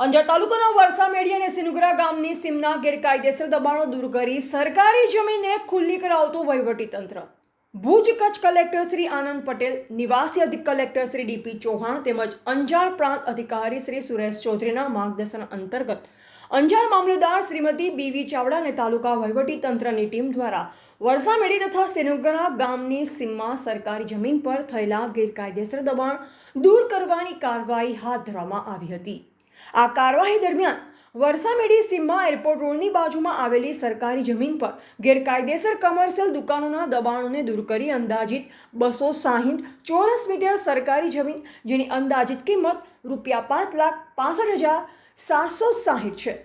અંજાર તાલુકાના વરસામેડી અને સિનુગ્રા ગામની સીમના ગેરકાયદેસર દબાણો દૂર કરી સરકારી જમીનને ખુલ્લી કરાવતું વહીવટીતંત્ર ભુજ કચ્છ કલેક્ટર શ્રી આનંદ પટેલ, નિવાસી અધિક કલેક્ટર શ્રી ડીપી ચૌહાણ તેમજ અંજાર પ્રાંત અધિકારી શ્રી સુરેશ ચૌધરીના માર્ગદર્શન અંતર્ગત અંજાર મામલતદાર શ્રીમતી બીવી ચાવડા અને તાલુકા વહીવટી તંત્રની ટીમ દ્વારા વરસામેડી તથા સેનુગરા ગામની સીમમાં સરકારી જમીન પર થયેલા ગેરકાયદેસર દબાણ દૂર કરવાની કાર્યવાહી હાથ ધરવામાં આવી હતી. આ કાર્યવાહી દરમિયાન વરસામેડી સીમમાં એરપોર્ટ રોડની બાજુમાં આવેલી સરકારી જમીન પર ગેરકાયદેસર કમર્શિયલ દુકાનોના દબાણોને દૂર કરી અંદાજિત બસો સાહીઠ ચોરસ મીટર સરકારી જમીન, જેની અંદાજિત કિંમત રૂપિયા પાંચ લાખ પાસઠ હજાર સાતસો સાહીઠ છે.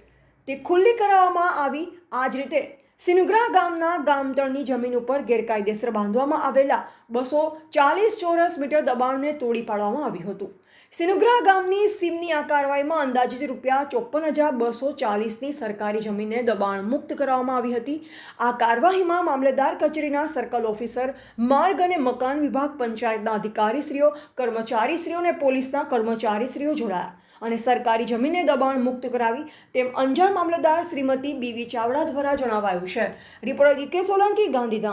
તે ખુલ્લી કરાવવામાં આવી. આ જ રીતે સિનુગ્રા ગામના ગામતળની જમીન ઉપર ગેરકાયદેસર બાંધવામાં આવેલા બસો ચાલીસ ચોરસ મીટર દબાણને તોડી પાડવામાં આવ્યું હતું. સિનુગ્રા ગામની સીમની આ કાર્યવાહીમાં અંદાજિત રૂપિયા ચોપન હજાર બસો ચાલીસની સરકારી જમીનને દબાણ મુક્ત કરવામાં આવી હતી. આ કાર્યવાહીમાં મામલતદાર કચેરીના સર્કલ ઓફિસર, માર્ગ અને મકાન વિભાગ પંચાયતના અધિકારીશ્રીઓ, કર્મચારીશ્રીઓ અને પોલીસના કર્મચારીશ્રીઓ જોડાયા. અને સરકારી જમીનને દબાણ મુક્ત કરાવી તેમ અંજાર મામલતદાર શ્રીમતી બીવી ચાવડા દ્વારા જણાવાયું છે. Reporter D K Solanki, Gandhidham.